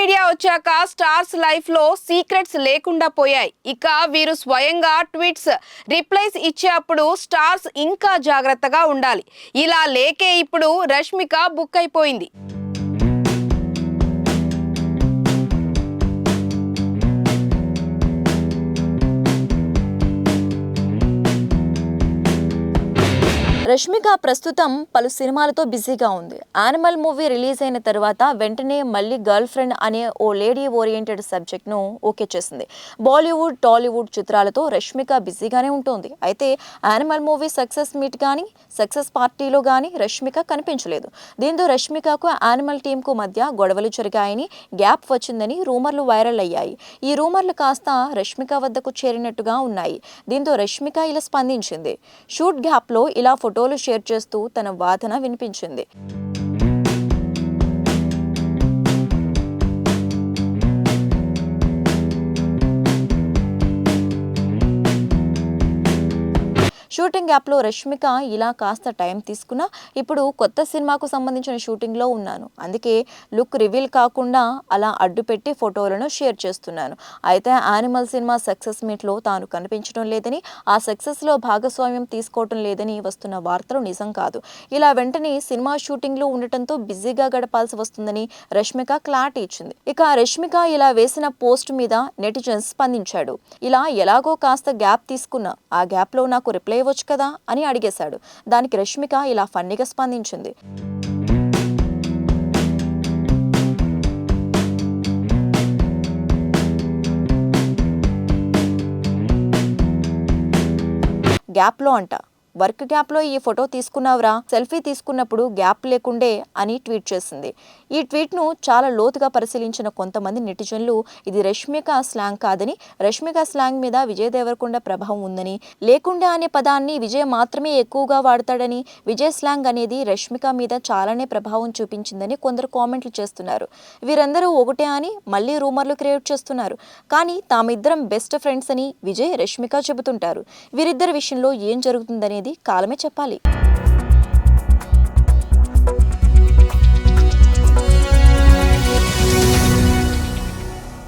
Media వచ్చాక stars లైఫ్లో secrets లేకుండా పోయాయి. ఇక వీరు స్వయంగా ట్వీట్స్ రిప్లైస్ ఇచ్చేప్పుడు స్టార్స్ ఇంకా జాగ్రత్తగా ఉండాలి. ఇలా లేకే ఇప్పుడు రష్మిక బుక్ అయిపోయింది. రష్మిక ప్రస్తుతం పలు సినిమాలతో బిజీగా ఉంది. యానిమల్ మూవీ రిలీజ్ అయిన తర్వాత వెంటనే మళ్ళీ గర్ల్ ఫ్రెండ్ అనే ఓ లేడీ ఓరియంటెడ్ సబ్జెక్ట్ను ఓకే చేసింది. బాలీవుడ్ టాలీవుడ్ చిత్రాలతో రష్మిక బిజీగానే ఉంటుంది. అయితే యానిమల్ మూవీ సక్సెస్ మీట్ కానీ సక్సెస్ పార్టీలో కానీ రష్మిక కనిపించలేదు. దీంతో రష్మికకు యానిమల్ టీంకు మధ్య గొడవలు జరిగాయని గ్యాప్ వచ్చిందని రూమర్లు వైరల్ అయ్యాయి. ఈ రూమర్లు కాస్త రష్మిక వద్దకు చేరినట్టుగా ఉన్నాయి. దీంతో రష్మిక ఇలా స్పందించింది. షూట్ గ్యాప్లో ఇలా ఫోటో ఫోటోలు షేర్ చేస్తూ తన వాదన వినిపించింది. షూటింగ్ గ్యాప్లో రష్మిక ఇలా కాస్త టైం తీసుకున్నా ఇప్పుడు కొత్త సినిమాకు సంబంధించిన షూటింగ్లో ఉన్నాను. అందుకే లుక్ రివీల్ కాకుండా అలా అడ్డుపెట్టి ఫోటోలను షేర్ చేస్తున్నాను. అయితే యానిమల్ సినిమా సక్సెస్ మీట్లో తాను కనిపించడం లేదని ఆ సక్సెస్లో భాగస్వామ్యం తీసుకోవటం లేదని వస్తున్న వార్తలు నిజం కాదు. ఇలా వెంటనే సినిమా షూటింగ్లో ఉండటంతో బిజీగా గడపాల్సి వస్తుందని రష్మిక క్లారిటీ ఇచ్చింది. ఇక రష్మిక ఇలా వేసిన పోస్ట్ మీద నెటిజన్స్ స్పందించాడు. ఇలా ఎలాగో కాస్త గ్యాప్ తీసుకున్నా. ఆ గ్యాప్లో నాకు రిప్లై ఇవ్వచ్చు కదా అని అడిగేశాడు. దానికి రష్మిక ఇలా ఫన్నీగా స్పందించింది. గ్యాప్లో అంట. వర్క్ గ్యాప్లో ఈ ఫోటో తీసుకున్నావురా సెల్ఫీ తీసుకున్నప్పుడు గ్యాప్ లేకుండే అని ట్వీట్ చేసింది. ఈ ట్వీట్ను చాలా లోతుగా పరిశీలించిన కొంతమంది నెటిజన్లు ఇది రష్మిక స్లాంగ్ కాదని రష్మిక స్లాంగ్ మీద విజయ్ దేవరకొండ ప్రభావం ఉందని లేకుండా అనే పదాన్ని విజయ్ మాత్రమే ఎక్కువగా వాడతాడని విజయ్ స్లాంగ్ అనేది రష్మిక మీద చాలానే ప్రభావం చూపించిందని కొందరు కామెంట్లు చేస్తున్నారు. వీరందరూ ఒకటే అని మళ్ళీ రూమర్లు క్రియేట్ చేస్తున్నారు. కానీ తామిద్దరం బెస్ట్ ఫ్రెండ్స్ అని విజయ్ రష్మిక చెబుతుంటారు. వీరిద్దరి విషయంలో ఏం అనేది కాలమే చెప్పాలి.